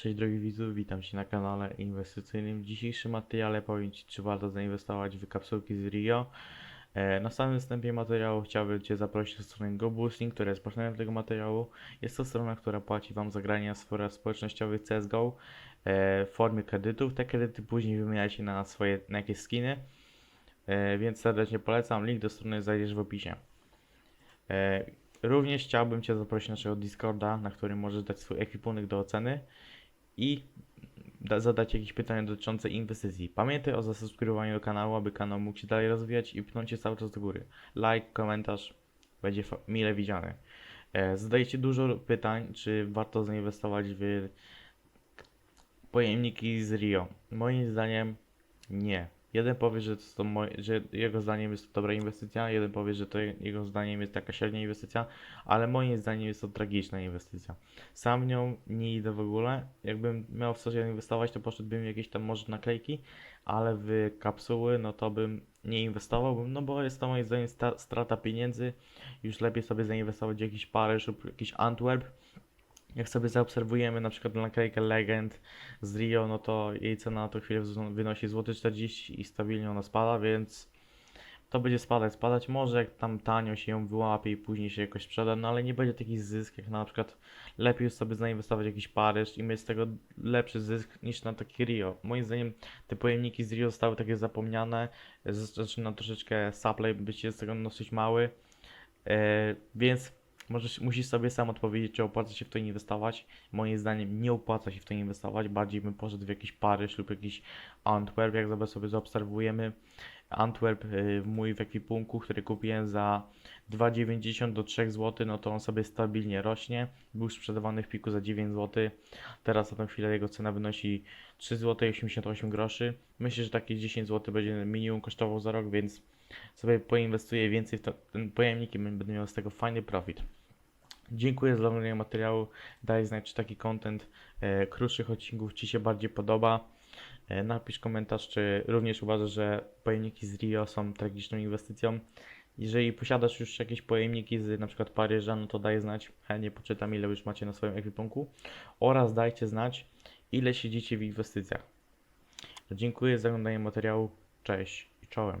Cześć drogi widzu, witam Cię na kanale inwestycyjnym. W dzisiejszym materiale powiem Ci, czy warto zainwestować w kapsułki z Rio. E, Na samym wstępie materiału chciałbym Cię zaprosić do strony GoBoosting, która jest partnerem tego materiału. Jest to strona, która płaci Wam za granie w sferach społecznościowych CSGO e, w formie kredytów. Te kredyty później wymieniacie na swoje na jakieś skiny, e, więc serdecznie polecam. Link do strony znajdziesz w opisie. Również chciałbym Cię zaprosić na naszego Discorda, na którym możesz dać swój ekwipunek do oceny i da, zadać jakieś pytania dotyczące inwestycji. Pamiętaj o zasubskrybowaniu do kanału, aby kanał mógł się dalej rozwijać i pchnąć się cały czas do góry. Like, komentarz będzie mile widziany. E, zadajecie dużo pytań, czy warto zainwestować w pojemniki z Rio. Moim zdaniem nie. Jeden powie, że, to moj, że jego zdaniem jest to dobra inwestycja, jeden powie, że to je- jego zdaniem jest taka średnia inwestycja, ale moim zdaniem jest to tragiczna inwestycja. Sam nią nie idę w ogóle. Jakbym miał w coś inwestować, to poszedłbym jakieś tam może naklejki, ale w kapsuły, no to bym nie inwestowałbym, no bo jest to moim zdaniem strata pieniędzy. Już lepiej sobie zainwestować w jakiś Paryż lub jakiś Antwerp. Jak sobie zaobserwujemy na przykład naklejkę Legend z Rio, no to jej cena na tą chwilę wynosi złoty 40 i stabilnie ona spada, więc to będzie spadać, spadać. Może jak tam tanio się ją wyłapie i później się jakoś sprzeda, no ale nie będzie taki zysk, jak na przykład lepiej sobie zainwestować w jakiś Paryż i mieć z tego lepszy zysk niż na taki Rio. Moim zdaniem te pojemniki z Rio zostały takie zapomniane, zaczyna troszeczkę supply być z tego dosyć mały, e, więc Możesz, musisz sobie sam odpowiedzieć, czy opłaca się w to inwestować. Moim zdaniem nie opłaca się w to inwestować. Bardziej bym poszedł w jakiś Paryż lub jakiś Antwerp, jak sobie zaobserwujemy. Antwerp, y, mój w ekwipunku, który kupiłem za 2,90 do 3 zł, no to on sobie stabilnie rośnie. Był sprzedawany w piku za 9 zł. Teraz na tę chwilę jego cena wynosi 3 zł 88 groszy. Myślę, że takie 10 zł będzie minimum kosztował za rok, więc sobie poinwestuję więcej w to, ten pojemnik i będę miał z tego fajny profit. Dziękuję za oglądanie materiału. Daj znać, czy taki content e, krótszych odcinków Ci się bardziej podoba. E, napisz komentarz, czy również uważasz, że pojemniki z Rio są tragiczną inwestycją. Jeżeli posiadasz już jakieś pojemniki z przykład Paryża, no to daj znać. Chętnie poczytam, ile już macie na swoim ekwipunku. Oraz dajcie znać, ile siedzicie w inwestycjach. Dziękuję za oglądanie materiału. Cześć i czołem.